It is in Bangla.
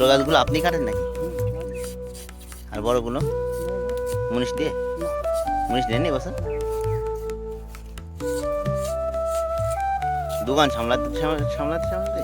গাছগুলো আপনি কাটেন নাকি? আর বড়গুলো? মুনিশ দিয়ে? মুনিশ দেননি বছর? দোকান সামলাতে সামলাতে সামলাতে?